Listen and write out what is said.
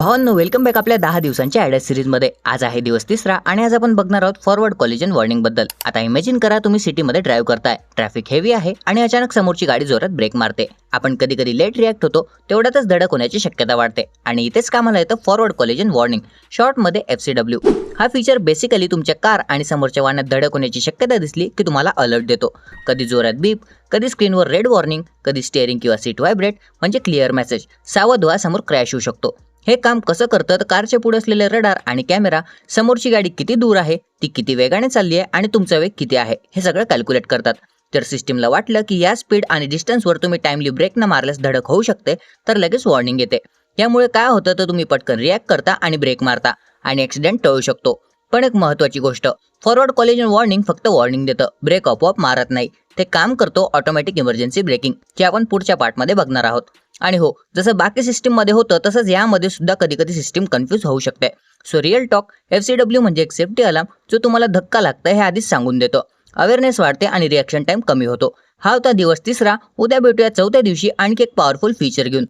भावांनो welcome back आपल्या दहा दिवसांच्या ॲडस सिरीजमध्ये आज आहे दिवस तिसरा आणि आज आपण बघणार आहोत फॉरवर्ड कॉलिजन वॉर्निंगबद्दल. आता इमॅजिन करा तुम्ही सिटीमध्ये ड्राईव्ह करताय. ट्रॅफिक हेवी आहे आणि अचानक समोरची गाडी जोरात ब्रेक मारते. आपण कधी कधी लेट रिॲक्ट होतो तेवढ्यातच धडक होण्याची शक्यता वाढते. आणि इथेच कामाला येतं फॉरवर्ड कॉलिजन वॉर्निंग शॉर्टमध्ये एफ सी डब्ल्यू हा फीचर बेसिकली तुमच्या कार आणि समोरच्या वाहनात धडक होण्याची शक्यता दिसली की तुम्हाला अलर्ट देतो. कधी जोरात बीप कधी स्क्रीनवर रेड वॉर्निंग कधी स्टेअरिंग किंवा सीट व्हायब्रेट म्हणजे क्लिअर मेसेज सावध व्हा समोर क्रॅश होऊ शकतो. हे काम कसं करतं तर पुढे असलेले रडार आणि कॅमेरा समोरची गाडी किती दूर आहे? ती किती वेगाने चालली आहे? आणि तुमचा वेग किती आहे? हे सगळं कॅल्क्युलेट करतात. तर सिस्टीमला वाटलं की या स्पीड आणि डिस्टन्सवर तुम्ही टाइमली ब्रेक न मारल्यास धडक होऊ शकते तर लगेच वॉर्निंग येते. यामुळे काय होतं? तर तुम्ही पटकन रिॲक्ट करता आणि ब्रेक मारता आणि ॲक्सिडेंट टळू शकतो. पण एक महत्त्वाची गोष्ट फॉरवर्ड कॉलेजन वॉर्निंग फक्त वॉर्निंग देतं. ब्रेक आपोआप मारत नाही. ते काम करतो ऑटोमॅटिक इमर्जन्सी ब्रेकिंग जे आपण पुढच्या पार्टमध्ये बघणार आहोत. आणि हो जसं बाकी सिस्टीममध्ये होतं तसंच यामध्ये सुद्धा कधी कधी सिस्टीम कन्फ्यूज होऊ शकते. So real talk F C W म्हणजे एक सेफ्टी अलार्म जो तुम्हाला धक्का लागतं हे आधीच सांगून देतो. अवेअरनेस वाढते आणि रिॲक्शन टाइम कमी होतो. हा होता दिवस तिसरा. उद्या भेटूया चौथ्या दिवशी आणखी एक पॉवरफुल फीचर घेऊन.